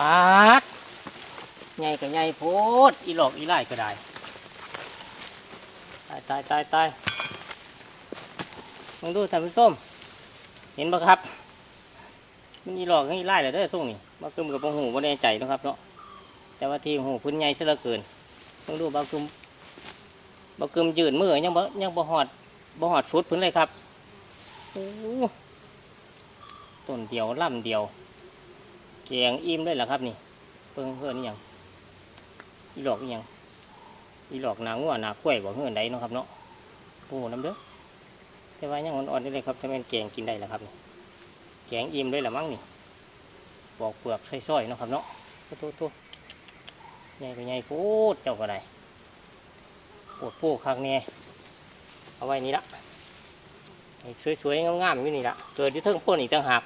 ปาดใหญ่กับใหญ่โพดอีหลอกอีไล่ก็ได้ ตายตายตายตายมึงดูท่านผู้ชมเห็นปะครับมันอีหลอกอีไล่เลยเด้อส่งนี่บางกึมกับบ่หูบ่แน่ใจนะครับเนาะแต่ว่าทีหูพื้นใหญ่ซะเหลือเกินมึงดูบางกึมบางกึมยืนมือยังบ่ยังบ่หอดบ่หอดชุดพื้นเลยครับโอ้ต้นเดียวล่ำเดียว แกงอิ่มได้เหรอครับนี่เพิ่งเพื่อนนี่ยังอีหลอกนี่ยังอีหลอกหนางัวหนากล้วยบอกเพื่อนใดเนาะครับเนาะโอ้น้ำเด้อแต่ว่ายังอ่อนๆได้เลยครับถ้าแม่นแกงกินได้แล้วครับนี่แกงอิ่มได้หรือมั้งนี่ปอกเปลือกใส่ซอยๆเนาะครับเนาะโตัวตัวใหญ่ก็ใหญ่โคตรเจ้าก็ได้ปวดโป้ข้งแน่เอาไว้นี่ละสวยๆงามๆอยู่นี่ละเกิดที่เทิงพ่นอีกต่างหาก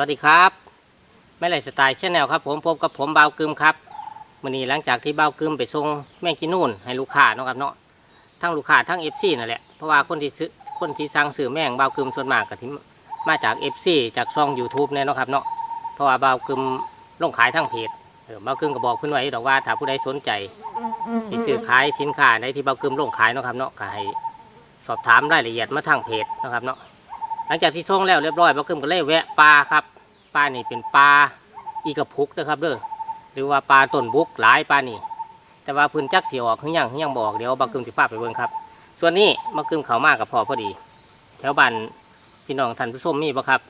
วัสดีครับแม่ไหลสไตล์ชแนลครับผมพบกับผมเบากึมครับวันนี้หลังจากที่เบากึมไปส่งแมงกินนู่นให้ลูกค้าเนาะครับเนาะทั้งลูกค้าทั้งเอฟซีนั่นแหละเพราะว่าคนที่ซื้อคนที่สั่งซื้อแมงเบากึมส่วนมากก็ที่มาจากเอฟซีจากช่อง YouTube เนี่ยเนาะครับเนาะเพราะว่าเบากึมลงขายทั้งเพจเออเบากึมก็บอกเพื่อนไว้ดอกว่าถ้าผู้ใดสนใจที่ซื้อขายสินค้าในที่เบากึมลงขายเนาะครับเนาะก็ให้สอบถามรายละเอียดมาทางเพจนะครับเนาะ หลังจากที่ช่องแล้วเรียบร้อยบักเกิมก็เลยแวะปลาครับปลานี่เป็นปลาอีกระพุกนะครับเด้อหรือว่าปลาต้นบุกหลายปลานี่ แต่ว่าพื้นจักเสียออกขึ้นยังขึ้นยังบอกเดี๋ยวบักเกิมจะพาไปเบิ่งครับ ส่วนนี้บักเกิมเขามากกับพอพอดี แถวบ้านพี่น้องท่านผู้ชมมีบ่ครับ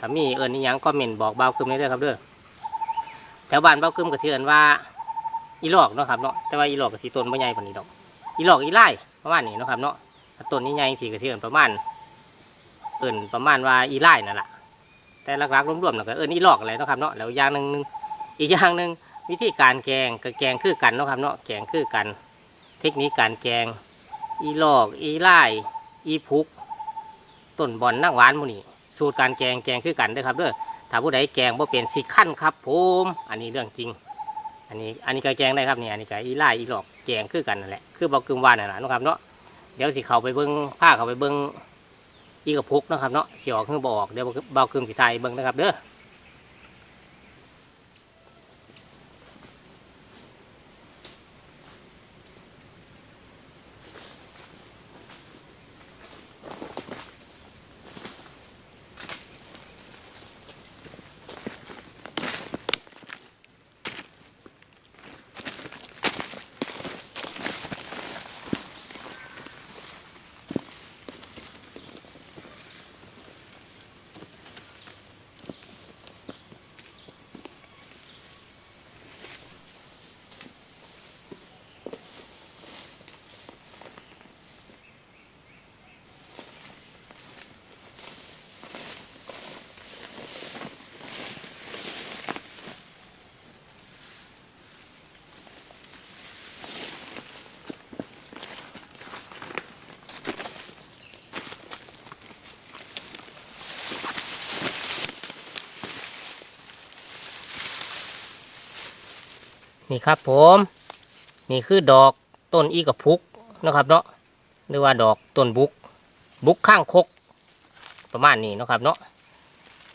ถ้ามีเอิญนี่ยังคอมเมนต์บอกเบาเกิมได้เลยครับเด้อแถวบ้านเบาเกิมก็สิเอิญว่าอีหลอกเนาะครับเนาะแต่ว่าอีหลอกก็สีต้นไม่ใหญ่กว่านี้ดอก อีหลอกอีไล่ประมาณนี้เนาะครับเนาะต้นนี้ใหญ่สีก็สิเอิญประมาณ เอิ่นประมาณว่าอีไล่นั่นแหละแต่หลักๆรวมๆแล้วก็เอิ้นอีหลอกอะไรนะครับเนาะแล้วอย่างหนึ่งอีกอย่างหนึ่งวิธีการแกงก็แกงคือกันนะครับเนาะแกงคือกัน เทคนิคการแกง อีหลอกอีไล่อีพุกต้นบอนนั่งหวานมูนี่สูตรการแกงแกงคือกันด้อครับเด้อถ้าผู้ใดแกงบ่เป็นสิขั้นครับผมอันนี้เรื่องจริง อันนี้อันนี้ก็แกงได้ครับเนี่ยอันนี้ก็อีไล่อีหลอกแกงคือกันนั่นแหละคือบอกกึมวานนั่นแหละนะครับเนาะเดี๋ยวสิเขาไปเบิ้งผ้าเขาไปเบิ้ง อีกกับพุกนะครับเนาะเสียออกคืองบอกเดี๋ยวเบาเครื่องสีไทยเบิ่งนะครับเด้อ นี่ครับผม นี่คือดอกต้นอีกับพุกนะครับเนาะหรือว่าดอกต้นบุก บุกข้างคก ประมาณนี้นะครับเนาะ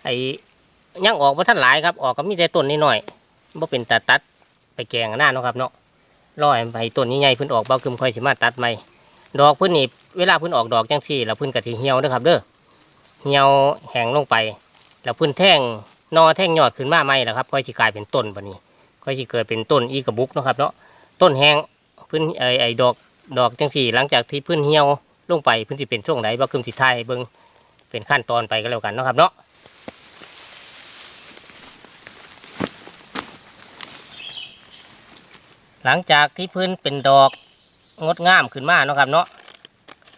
ไอ้ยังออกมาท่านหลายครับ ออกก็มีแต่ต้นนิดหน่อยๆบ่เป็นตาตัดไปแกงหน้านะครับเนาะรอให้ต้นนี้ใหญ่พิ่นออกเบาคึมค่อยสิมาตัดใหม่ดอกพิ่นนี่เวลาพิ่นออกดอกจังซี่แล้วพิ่นก็สิเหี่ยวเด้อครับเด้อเหี่ยวแห้งลงไป แล้วพิ่นแท่งนอแท่งยอดขึ้นมาใหมแล้วครับค่อยสิกลายเป็นต้นบัดนี้ ค่อยสิเกิดเป็นต้นอีกระบุกนะครับเนาะต้นแห้งพื้นไอไอดอกดอกจังสี่หลังจากที่พื้นเหี่ยวลงไปพื้นสิเป็นช่วงไหนบ่คืมสิไทายเบิ่งเป็นขั้นตอนไปก็แล้วกันนะครับเนาะหลังจากที่พื้นเป็นดอกงดงามขึ้นมาเนาะครับเนาะ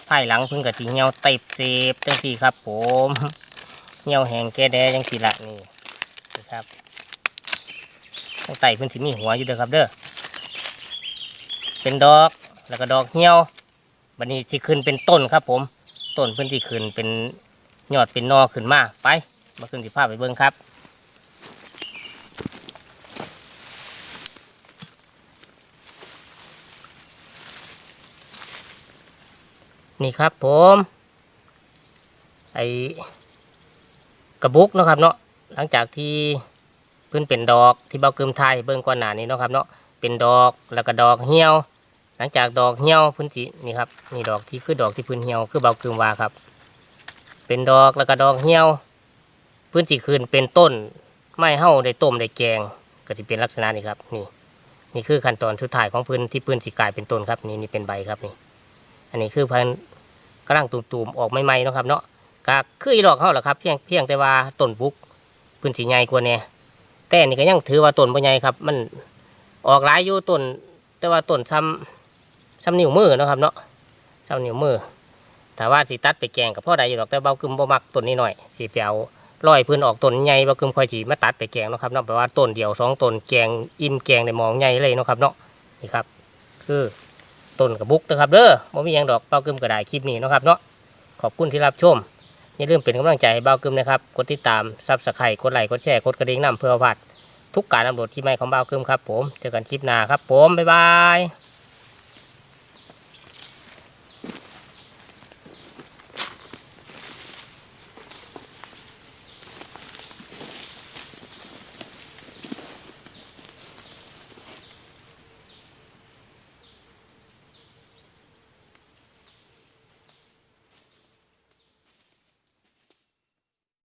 ภายหลังพื้นกับสีเหี่ยวเต็บเสบจังสี่ครับ ผมเหี่ยวแห้งแก่แดจังสี่ละนี่นะครับ ตั้งแต่เพิ่นสิมีหัวอยู่เด้อครับ เด้อเป็นดอกแล้วก็ดอกเหี้ยววันนี้สิขึ้นเป็นต้นครับ ผม ต้นเพื่นสิขึ้นเป็นยอดเป็นนอขึ้นมาไปมาขึ้นสิภาพไปเบิ่งครับนี่ครับผมไอกระบุกนะครับเนาะหลังจากที่ เพิ่นเป็นดอกที่เบากิมไทยเบิ่งก่อนหน้านี้เนาะครับเนาะเป็นดอกแล้วก็ดอกเหี่ยว หลังจากดอกเหี่ยวพื้นสินี่ครับนี่ดอกที่คือดอกที่พื้นเหี่ยวคือเบากิมวาครับ เป็นดอกแล้วก็ดอกเหี่ยว พื้นสิคืนเป็นต้นไม้เห่าได้ต้มได้แกง ก็จะเป็นลักษณะนี้ครับนี่นี่คือขั้นตอนสุดท้ายของพื้นที่พื้นสิกลายเป็นต้นครับนี่นี่เป็นใบครับนี่ อันนี้คือพันธุ์กำลังตูมๆออกใหม่ๆเนาะครับเนาะก็คืออีดอกเขาแหละครับ เพียงเพียงแต่ว่าต้นบุกพื้นสีใหญ่กว่าเนี่ย แต่นี่ก็ยังถือว่าต้นบ่ใหญ่ครับ มันออกหลายอยู่ต้นแต่ว่าต้นซ้ำซ้ำนิ้วมือนะครับ เนาะซ้ำนิ้วมือแต่ว่าสิตัดไปแกงกับพ่อใดอยู่ดอกแต่เบากึมบ่มักต้นนี้หน่อยสิไปเอาร้อยพื้นออกต้นใหญ่เบากึมค่อยสิมาตัดไปแกงนะครับเนาะแปลว่าต้นเดียวสองต้นแกงอิ่มแกงในมองใหญ่เลยนะครับเนาะนี่ครับ คือต้นกระบุกนะครับเด้อบ่มีหยังดอกเบากึมก็ไดคลิปนี้นะครับเนาะขอบคุณที่รับชม อย่าลืมเป็นกำลังใจให้เบากึมนะครับ กดติดตามซับสไครต์กดไลค์ กดแชร์ กดกระดิ่งนำเพื่อพัด ทุกการอัปโหลดที่ใหม่ของเบากึมครับผม เจอกันคลิปหน้าครับผม บ๊ายบาย